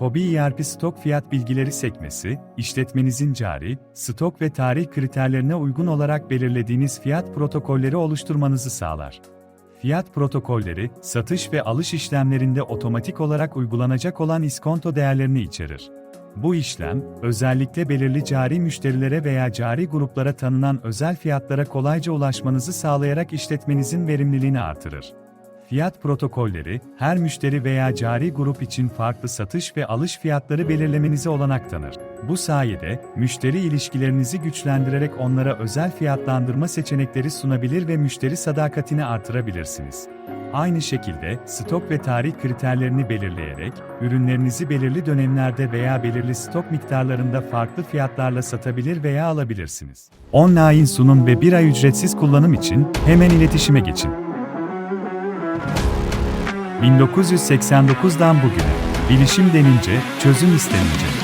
Hobi ERP stok fiyat bilgileri sekmesi, işletmenizin cari, stok ve tarih kriterlerine uygun olarak belirlediğiniz fiyat protokolleri oluşturmanızı sağlar. Fiyat protokolleri, satış ve alış işlemlerinde otomatik olarak uygulanacak olan iskonto değerlerini içerir. Bu işlem, özellikle belirli cari müşterilere veya cari gruplara tanınan özel fiyatlara kolayca ulaşmanızı sağlayarak işletmenizin verimliliğini artırır. Fiyat protokolleri, her müşteri veya cari grup için farklı satış ve alış fiyatları belirlemenize olanak tanır. Bu sayede, müşteri ilişkilerinizi güçlendirerek onlara özel fiyatlandırma seçenekleri sunabilir ve müşteri sadakatini artırabilirsiniz. Aynı şekilde, stok ve tarih kriterlerini belirleyerek, ürünlerinizi belirli dönemlerde veya belirli stok miktarlarında farklı fiyatlarla satabilir veya alabilirsiniz. Online sunum ve bir ay ücretsiz kullanım için hemen iletişime geçin. 1989'dan bugüne, bilişim denince, çözüm istenince.